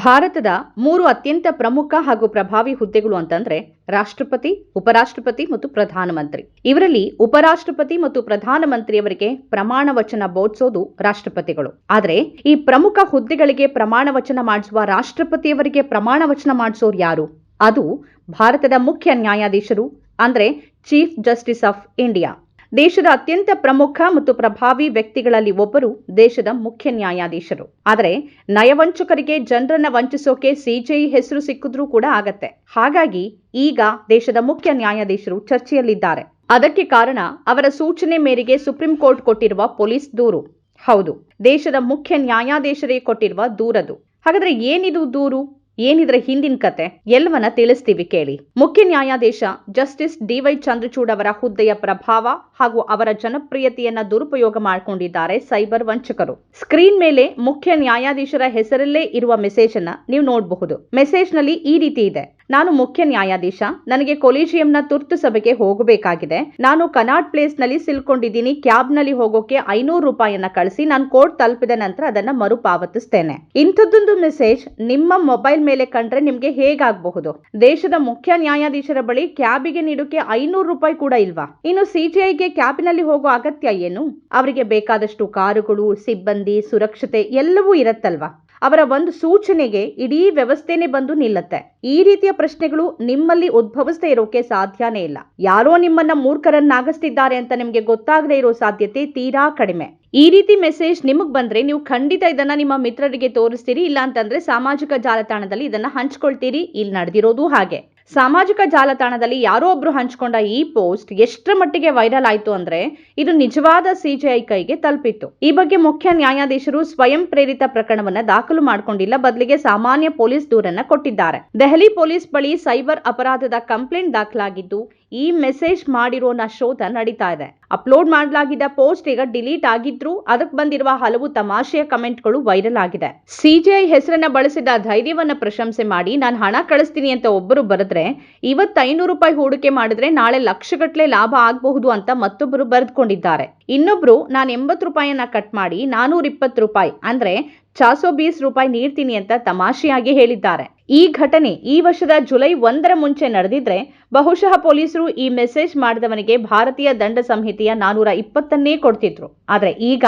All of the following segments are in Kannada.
ಭಾರತದ ಮೂರು ಅತ್ಯಂತ ಪ್ರಮುಖ ಹಾಗೂ ಪ್ರಭಾವಿ ಹುದ್ದೆಗಳು ಅಂತಂದ್ರೆ ರಾಷ್ಟ್ರಪತಿ, ಉಪರಾಷ್ಟ್ರಪತಿ ಮತ್ತು ಪ್ರಧಾನಮಂತ್ರಿ. ಇವರಲ್ಲಿ ಉಪರಾಷ್ಟ್ರಪತಿ ಮತ್ತು ಪ್ರಧಾನಮಂತ್ರಿಯವರಿಗೆ ಪ್ರಮಾಣ ವಚನ ಬೋಧಿಸೋದು ರಾಷ್ಟ್ರಪತಿಗಳು. ಆದರೆ ಈ ಪ್ರಮುಖ ಹುದ್ದೆಗಳಿಗೆ ಪ್ರಮಾಣ ವಚನ ಮಾಡಿಸುವ ರಾಷ್ಟ್ರಪತಿಯವರಿಗೆ ಪ್ರಮಾಣ ವಚನ ಮಾಡಿಸೋರು ಯಾರು? ಅದು ಭಾರತದ ಮುಖ್ಯ ನ್ಯಾಯಾಧೀಶರು, ಅಂದ್ರೆ ಚೀಫ್ ಜಸ್ಟಿಸ್ ಆಫ್ ಇಂಡಿಯಾ. ದೇಶದ ಅತ್ಯಂತ ಪ್ರಮುಖ ಮತ್ತು ಪ್ರಭಾವಿ ವ್ಯಕ್ತಿಗಳಲ್ಲಿ ಒಬ್ಬರು ದೇಶದ ಮುಖ್ಯ ನ್ಯಾಯಾಧೀಶರು. ಆದರೆ ನಯವಂಚಕರಿಗೆ ಜನರನ್ನ ವಂಚಿಸೋಕೆ ಸಿಜೆಐ ಹೆಸರು ಸಿಕ್ಕಿದ್ರೂ ಕೂಡ ಆಗತ್ತೆ. ಹಾಗಾಗಿ ಈಗ ದೇಶದ ಮುಖ್ಯ ನ್ಯಾಯಾಧೀಶರು ಚರ್ಚೆಯಲ್ಲಿದ್ದಾರೆ. ಅದಕ್ಕೆ ಕಾರಣ ಅವರ ಸೂಚನೆ ಮೇರೆಗೆ ಸುಪ್ರೀಂ ಕೋರ್ಟ್ ಕೊಟ್ಟಿರುವ ಪೊಲೀಸ್ ದೂರು. ಹೌದು, ದೇಶದ ಮುಖ್ಯ ನ್ಯಾಯಾಧೀಶರೇ ಕೊಟ್ಟಿರುವ ದೂರದು. ಹಾಗಾದ್ರೆ ಏನಿದು ದೂರು? ಏನಿದ್ರ ಹಿಂದಿನ ಕತೆ? ಎಲ್ಲವನ್ನ ತಿಳಿಸ್ತೀವಿ ಕೇಳಿ. ಮುಖ್ಯ ನ್ಯಾಯಾಧೀಶ ಜಸ್ಟಿಸ್ ಡಿವೈ ಚಂದ್ರಚೂಡ್ ಅವರ ಹುದ್ದೆಯ ಪ್ರಭಾವ ಹಾಗೂ ಅವರ ಜನಪ್ರಿಯತೆಯನ್ನ ದುರುಪಯೋಗ ಮಾಡಿಕೊಂಡಿದ್ದಾರೆ ಸೈಬರ್ ವಂಚಕರು. ಸ್ಕ್ರೀನ್ ಮೇಲೆ ಮುಖ್ಯ ನ್ಯಾಯಾಧೀಶರ ಹೆಸರಲ್ಲೇ ಇರುವ ಮೆಸೇಜ್ ಅನ್ನ ನೀವು ನೋಡಬಹುದು. ಮೆಸೇಜ್ನಲ್ಲಿ ಈ ರೀತಿ ಇದೆ. ನಾನು ಮುಖ್ಯ ನ್ಯಾಯಾಧೀಶ. ನನಗೆ ಕೊಲಿಜಿಯಂನ ತುರ್ತು ಸಭೆಗೆ ಹೋಗಬೇಕಾಗಿದೆ. ನಾನು ಕನಾಟ್ ಪ್ಲೇಸ್ನಲ್ಲಿ ಸಿಲ್ಕೊಂಡಿದ್ದೀನಿ ಕ್ಯಾಬ್ನಲ್ಲಿ ಹೋಗೋಕೆ ಐನೂರು ರೂಪಾಯಿಯನ್ನ ಕಳಿಸಿ ನಾನು ಕೋರ್ಟ್ ತಲುಪಿದ ನಂತರ ಅದನ್ನ ಮರುಪಾವತಿಸ್ತೇನೆ. ಇಂಥದ್ದೊಂದು ಮೆಸೇಜ್ ನಿಮ್ಮ ಮೊಬೈಲ್ ಮೇಲೆ ಕಂಡ್ರೆ ನಿಮ್ಗೆ ಹೇಗಾಗಬಹುದು? ದೇಶದ ಮುಖ್ಯ ನ್ಯಾಯಾಧೀಶರ ಬಳಿ ಕ್ಯಾಬಿಗೆ ನೀಡೋಕೆ ಐನೂರು ರೂಪಾಯಿ ಕೂಡ ಇಲ್ವಾ? ಇನ್ನು ಸಿಜಿಐಗೆ ಕ್ಯಾಬಿನಲ್ಲಿ ಹೋಗೋ ಅಗತ್ಯ ಏನು? ಅವರಿಗೆ ಬೇಕಾದಷ್ಟು ಕಾರುಗಳು, ಸಿಬ್ಬಂದಿ, ಸುರಕ್ಷತೆ ಎಲ್ಲವೂ ಇರತ್ತಲ್ವಾ? ಅವರ ಒಂದು ಸೂಚನೆಗೆ ಇಡೀ ವ್ಯವಸ್ಥೆನೆ ಬಂದು ನಿಲ್ಲತ್ತೆ. ಈ ರೀತಿಯ ಪ್ರಶ್ನೆಗಳು ನಿಮ್ಮಲ್ಲಿ ಉದ್ಭವಿಸದೇ ಇರೋಕೆ ಸಾಧ್ಯನೇ ಇಲ್ಲ. ಯಾರೋ ನಿಮ್ಮನ್ನ ಮೂರ್ಖರನ್ನಾಗಿಸ್ತಿದ್ದಾರೆ ಅಂತ ನಿಮ್ಗೆ ಗೊತ್ತಾಗದೇ ಇರೋ ಸಾಧ್ಯತೆ ತೀರಾ ಕಡಿಮೆ. ಈ ರೀತಿ ಮೆಸೇಜ್ ನಿಮಗ್ ಬಂದ್ರೆ ನೀವು ಖಂಡಿತ ಇದನ್ನ ನಿಮ್ಮ ಮಿತ್ರರಿಗೆ ತೋರಿಸ್ತೀರಿ ಇಲ್ಲ ಅಂತಂದ್ರೆ ಸಾಮಾಜಿಕ ಜಾಲತಾಣದಲ್ಲಿ ಇದನ್ನ ಹಂಚ್ಕೊಳ್ತೀರಿ. ಇಲ್ಲಿ ನಡೆದಿರೋದು ಹಾಗೆ. ಸಾಮಾಜಿಕ ಜಾಲತಾಣದಲ್ಲಿ ಯಾರೋ ಒಬ್ರು ಹಂಚ್ಕೊಂಡ ಈ ಪೋಸ್ಟ್ ಎಷ್ಟರ ಮಟ್ಟಿಗೆ ವೈರಲ್ ಆಯ್ತು ಅಂದ್ರೆ ಇದು ನಿಜವಾದ ಸಿಜಿಐ ಕೈಗೆ ತಲುಪಿತ್ತು. ಈ ಬಗ್ಗೆ ಮುಖ್ಯ ನ್ಯಾಯಾಧೀಶರು ಸ್ವಯಂ ಪ್ರೇರಿತ ಪ್ರಕರಣವನ್ನ ದಾಖಲು ಮಾಡಿಕೊಂಡಿಲ್ಲ. ಬದಲಿಗೆ ಸಾಮಾನ್ಯ ಪೊಲೀಸ್ ದೂರನ್ನ ಕೊಟ್ಟಿದ್ದಾರೆ. ದೆಹಲಿ ಪೊಲೀಸ್ ಬಳಿ ಸೈಬರ್ ಅಪರಾಧದ ಕಂಪ್ಲೇಂಟ್ ದಾಖಲಾಗಿದ್ದು ಈ ಮೆಸೇಜ್ ಮಾಡಿರೋನ ಶೋಧ ನಡೀತಾ ಇದೆ. ಅಪ್ಲೋಡ್ ಮಾಡಲಾಗಿದ್ದ ಪೋಸ್ಟ್ ಈಗ ಡಿಲೀಟ್ ಆಗಿದ್ರು. ಅದಕ್ಕೆ ಬಂದಿರುವ ಹಲವು ತಮಾಷೆಯ ಕಮೆಂಟ್ಗಳು ವೈರಲ್ ಆಗಿದೆ. ಸಿಜಿಐ ಹೆಸರನ್ನ ಬಳಸಿದ ಧೈರ್ಯವನ್ನ ಪ್ರಶಂಸೆ ಮಾಡಿ ನಾನು ಹಣ ಕಳಿಸ್ತೀನಿ ಅಂತ ಒಬ್ಬರು ಬರೆದ್ರೆ, ಇವತ್ತು ಐನೂರು ರೂಪಾಯಿ ಹೂಡಿಕೆ ಮಾಡಿದ್ರೆ ನಾಳೆ ಲಕ್ಷಗಟ್ಟಲೆ ಲಾಭ ಆಗಬಹುದು ಅಂತ ಮತ್ತೊಬ್ಬರು ಬರೆದುಕೊಂಡಿದ್ದಾರೆ. ಇನ್ನೊಬ್ರು, ನಾನು ಎಂಬತ್ತು ರೂಪಾಯಿಯನ್ನ ಕಟ್ ಮಾಡಿ ನಾನೂರ ಇಪ್ಪತ್ತು ರೂಪಾಯಿ ಅಂದ್ರೆ ಚಾಸೋ ಬೀಸ್ ರೂಪಾಯಿ ನೀಡ್ತೀನಿ ಅಂತ ತಮಾಷೆಯಾಗಿ ಹೇಳಿದ್ದಾರೆ. ಈ ಘಟನೆ ಈ ವರ್ಷದ ಜುಲೈ ಒಂದರ ಮುಂಚೆ ನಡೆದಿದ್ರೆ ಬಹುಶಃ ಪೊಲೀಸರು ಈ ಮೆಸೇಜ್ ಮಾಡಿದವನಿಗೆ ಭಾರತೀಯ ದಂಡ ಸಂಹಿತೆಯ ನಾನೂರ ಇಪ್ಪತ್ತನ್ನೇ ಕೊಡ್ತಿದ್ರು. ಆದರೆ ಈಗ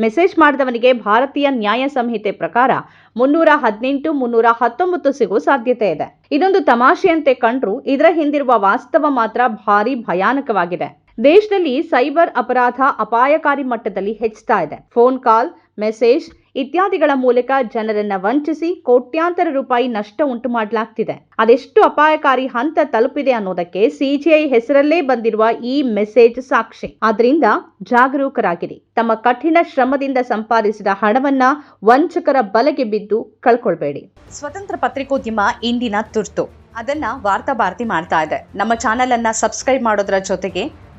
ಮೆಸೇಜ್ ಮಾಡಿದವನಿಗೆ ಭಾರತೀಯ ನ್ಯಾಯ ಸಂಹಿತೆ ಪ್ರಕಾರ ಮುನ್ನೂರ ಹದಿನೆಂಟು, ಮುನ್ನೂರ ಹತ್ತೊಂಬತ್ತು ಸಿಗೋ ಸಾಧ್ಯತೆ ಇದೆ. ಇದೊಂದು ತಮಾಷೆಯಂತೆ ಕಂಡ್ರು ಇದರ ಹಿಂದಿರುವ ವಾಸ್ತವ ಮಾತ್ರ ಭಾರಿ ಭಯಾನಕವಾಗಿದೆ. ದೇಶದಲ್ಲಿ ಸೈಬರ್ ಅಪರಾಧ ಅಪಾಯಕಾರಿ ಮಟ್ಟದಲ್ಲಿ ಹೆಚ್ಚುತ್ತಾ ಇದೆ. ಫೋನ್ ಕಾಲ್, ಮೆಸೇಜ್ ಇತ್ಯಾದಿಗಳ ಮೂಲಕ ಜನರನ್ನ ವಂಚಿಸಿ ಕೋಟ್ಯಾಂತರ ರೂಪಾಯಿ ನಷ್ಟ ಉಂಟು ಮಾಡಲಾಗ್ತಿದೆ. ಅದೆಷ್ಟು ಅಪಾಯಕಾರಿ ಹಂತ ತಲುಪಿದೆ ಅನ್ನೋದಕ್ಕೆ ಸಿಜಿಐ ಹೆಸರಲ್ಲೇ ಬಂದಿರುವ ಈ ಮೆಸೇಜ್ ಸಾಕ್ಷಿ. ಆದ್ರಿಂದ ಜಾಗರೂಕರಾಗಿರಿ. ತಮ್ಮ ಕಠಿಣ ಶ್ರಮದಿಂದ ಸಂಪಾದಿಸಿದ ಹಣವನ್ನ ವಂಚಕರ ಬಲೆಗೆ ಬಿದ್ದು ಕಳ್ಕೊಳ್ಬೇಡಿ. ಸ್ವತಂತ್ರ ಪತ್ರಿಕೋದ್ಯಮ ಇಂದಿನ ತುರ್ತು. ಅದನ್ನ ವಾರ್ತಾ ಭಾರತಿ ಮಾಡ್ತಾ ಇದೆ. ನಮ್ಮ ಚಾನೆಲ್ ಅನ್ನ ಸಬ್ಸ್ಕ್ರೈಬ್ ಮಾಡೋದ್ರ ಜೊತೆಗೆ